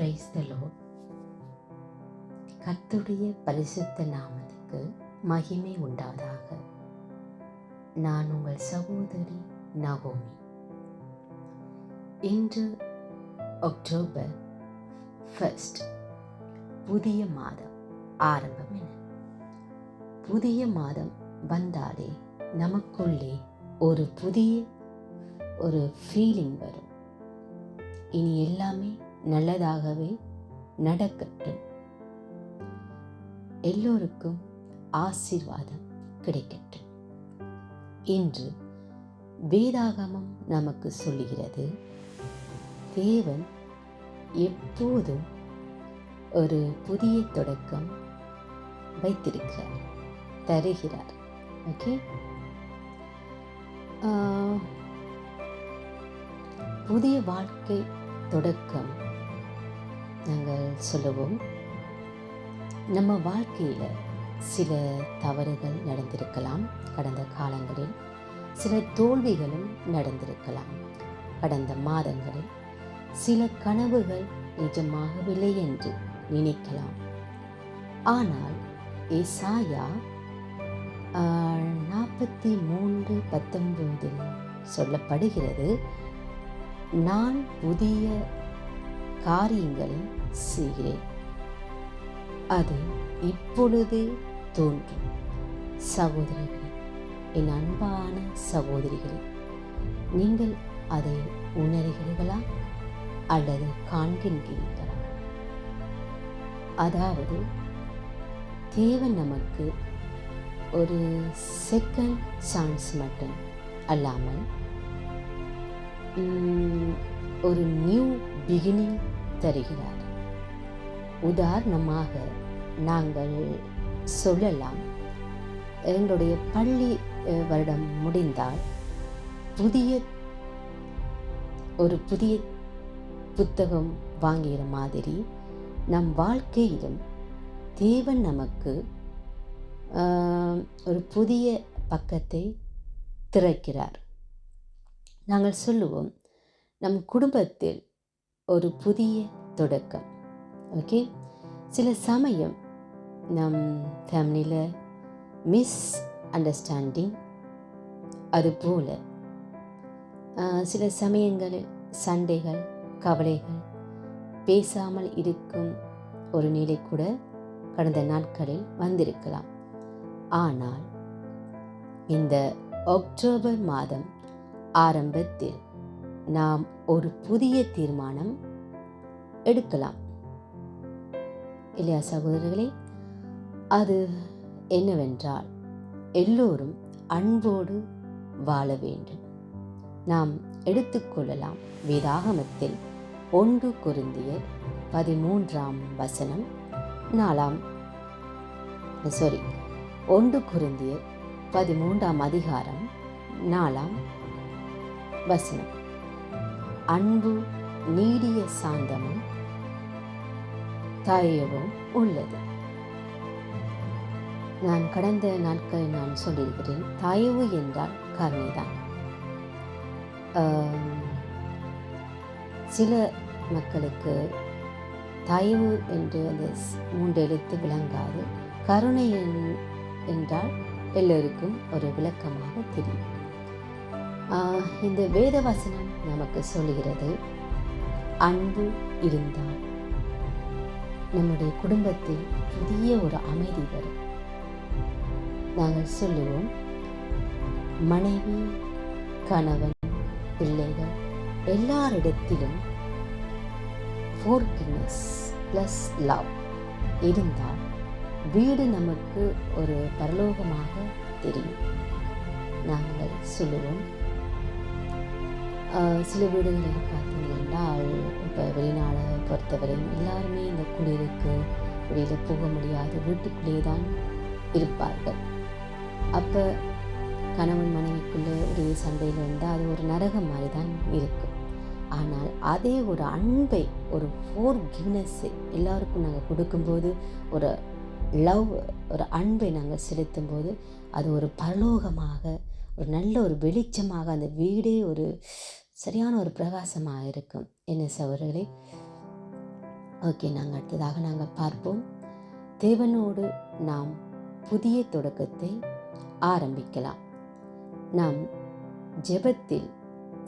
பிரைஸ்தலோ கத்துடைய பரிசுத்த நாமத்துக்கு மகிமை உண்டாவதாக நான் உங்கள் சகோதரி நகோமி. இன்று அக்டோபர் ஃபர்ஸ்ட் புதிய மாதம் ஆரம்பம் என. புதிய மாதம் வந்தாலே நமக்குள்ளே ஒரு புதிய ஒரு ஃபீலிங் வரும். இனி எல்லாமே நல்லதாகவே நடக்கட்டும். எல்லோருக்கும் ஆசீர்வாதம் கிடைக்கட்டும். இன்று வேதாகமம் நமக்கு சொல்லுகிறது தேவன் எப்போதும் ஒரு புதிய தொடக்கம் வைத்திருக்கிறார் தருகிறார். ஓகே புதிய வாழ்க்கை தொடக்கம் நாங்கள் சொல்லுவோம். நம்ம வாழ்க்கையில் சில தவறுகள் நடந்திருக்கலாம். கடந்த காலங்களில் சில தோல்விகளும் நடந்திருக்கலாம். கடந்த மாதங்களில் சில கனவுகள் நிஜமாகவில்லை என்று நினைக்கலாம். ஆனால் ஏசாயா நாற்பத்தி மூன்று பத்தொன்பதில் சொல்லப்படுகிறது நான் புதிய காரியங்களை செய்கிறேன். அது இப்பொழுது தோன்றும். சகோதரர்களே என் அன்பான சகோதரிகளே நீங்கள் அதை உணர்கிறீர்களா? அல்லது காண்கின்றீர்களா? அதாவது தேவன் நமக்கு ஒரு செகண்ட் சான்ஸ் மட்டும் அல்லாமல் ஒரு நியூ பிகினிங் தருகிறார். உதாரணமாக நாங்கள் சொல்லலாம் எங்களுடைய பள்ளி வருடம் முடிந்தால் புதிய ஒரு புதிய புத்தகம் வாங்குகிற மாதிரி நம் வாழ்க்கையிலும் தேவன் நமக்கு ஒரு புதிய பக்கத்தை திறக்கிறார். நாங்கள் சொல்லுவோம் நம் குடும்பத்தில் ஒரு புதிய தொடக்கம். ஓகே சில சமயம் நம் ஃபேமிலியில் மிஸ் அண்டர்ஸ்டாண்டிங் அதுபோல் சில சமயங்களில் சண்டைகள் கவலைகள் பேசாமல் இருக்கும் ஒரு நிலை கூட கடந்த நாட்களில் வந்திருக்கலாம். ஆனால் இந்த அக்டோபர் மாதம் ஆரம்பத்தில் நாம் ஒரு புதிய தீர்மானம் எடுக்கலாம். இல்லையா சகோதரர்களே? அது என்னவென்றால் எல்லோரும் அன்போடு வாழ வேண்டும். நாம் எடுத்துக்கொள்ளலாம் வேதாகமத்தில் ஒன்று குருந்திய பதிமூன்றாம் வசனம் நாலாம் சாரி ஒன்று குருந்திய பதிமூன்றாம் அதிகாரம் நாலாம் வசனம். அன்பு நீடிய சாந்தமும் தயவும் உள்ளது. நான் கடந்த நாட்கள் நான் சொல்லியிருக்கிறேன் தயவு என்றால் கருணைதான். சில மக்களுக்கு தயவு என்று அந்த மூன்று எழுத்து விளங்காது. கருணை என்றால் எல்லோருக்கும் ஒரு விளக்கமாக தெரியும். இந்த வேத வசனம் நமக்கு சொல்லுகிறது அன்பு இருந்தால். நம்முடைய குடும்பத்தில் புதிய ஒரு அமைதி வரும். நாங்கள் சொல்லுவோம் மனைவி கணவன் பிள்ளைகள் எல்லாரிடத்திலும் ஃபோர்கினஸ் ப்ளஸ் லவ் இருந்தால் வீடு நமக்கு ஒரு பரலோகமாக தெரியும். நாங்கள் சொல்லுவோம் சில வீடுகளில் பார்த்தீங்கன்னா இப்போ வெளிநாடை பொறுத்தவரையும் எல்லாருமே இந்த குளிருக்கு வெளியில் போக முடியாது வீட்டுக்குள்ளேயே தான் இருப்பார்கள். அப்போ கணவன் மனைவிக்குள்ளே ஒரு சண்டையில் வந்தால் அது ஒரு நரகம் மாதிரி தான் இருக்கும். ஆனால் அதே ஒரு அன்பை ஒரு ஃபோர் கிவ்னஸ்ஸை எல்லாருக்கும் நாங்கள் கொடுக்கும்போது ஒரு லவ் ஒரு அன்பை நாங்கள் செலுத்தும்போது அது ஒரு பரலோகமாக ஒரு நல்ல ஒரு வெளிச்சமாக அந்த வீடே ஒரு சரியான ஒரு பிரகாசமாக இருக்கும். என்ன சவர்களே ஓகே நாங்கள் அடுத்ததாக நாங்கள் பார்ப்போம். தேவனோடு நாம் புதிய தொடக்கத்தை ஆரம்பிக்கலாம். நாம் ஜெபத்தில்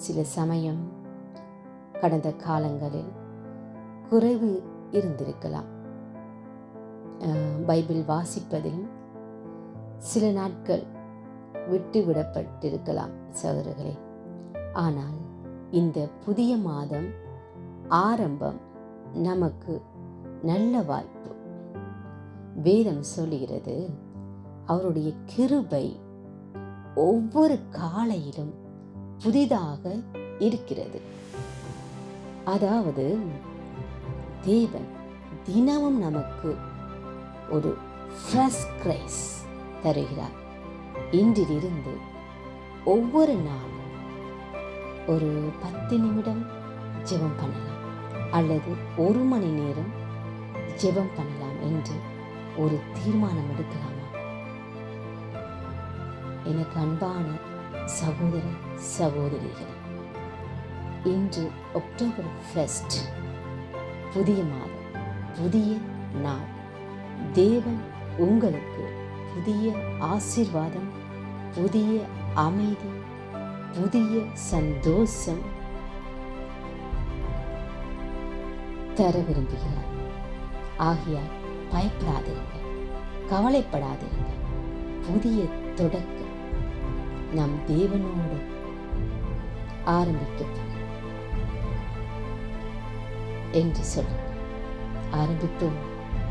சில சமயம் கடந்த காலங்களில் குறைவு இருந்திருக்கலாம். பைபிள் வாசிப்பதிலும் சில நாட்கள் விட்டுவிடப்பட்டிருக்கலாம் சகோதரர்களே. ஆனால் இந்த புதிய மாதம் ஆரம்பம் நமக்கு நல்ல வாய்ப்பு. வேதம் சொல்கிறது அவருடைய கிருபை ஒவ்வொரு காலையிலும் புதிதாக இருக்கிறது. அதாவது தேவன் தினமும் நமக்கு ஒரு ஃப்ரெஷ் கிரைஸ் தருகிறார். இன்றிலிருந்து ஒவ்வொரு நாளும் ஒரு பத்து நிமிடம் ஜெபம் பண்ணலாம். அல்லது ஒரு மணி நேரம் ஜெபம் பண்ணலாம் என்று ஒரு தீர்மானம் எடுக்கலாமா? எனக்கு அன்பான சகோதர சகோதரிகள் இன்று அக்டோபர் ஃபஸ்ட் புதிய மாதம் புதிய நாள். தேவன் உங்களுக்கு புதிய ஆசீர்வாதம் புதிய அமைதி புதிய சந்தோஷம் தர விரும்புகிறார். ஆகையால் பயப்படாதிருங்கள் கவலைப்படாதிருங்கள் புதிய தொடக்கம் நம் தேவனோடு ஆரம்பிக்க என்று சொல்லுங்கள். ஆரம்பித்தோம்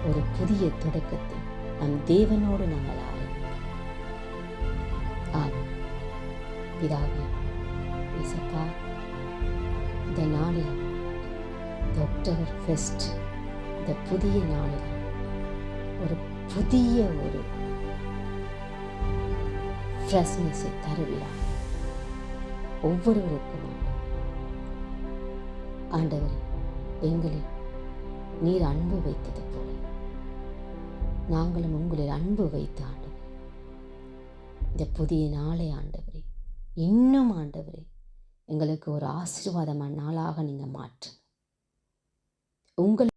ஒரு புதிய தொடக்கத்தை நம் தேவனோடு நாங்கள் பிதாவே இசப்பா இந்த நாளில் இந்த அக்டோபர் ஃபெஸ்ட் இந்த புதிய நாளில் ஒரு புதிய ஒரு ஃப்ரெஷ்னஸை தருவியா? ஒவ்வொருவருக்கும்? ஆண்டவர் எங்களில் நீர் அன்பு வைத்தது போல. நாங்களும் உங்களில் அன்பு வைத்து ஆண்டவர் இந்த புதிய நாளை ஆண்டவரே இன்னும் ஆண்டவரே எங்களுக்கு ஒரு ஆசீர்வாதமான நாளாக நீங்கள் மாற்றுங்க உங்கள்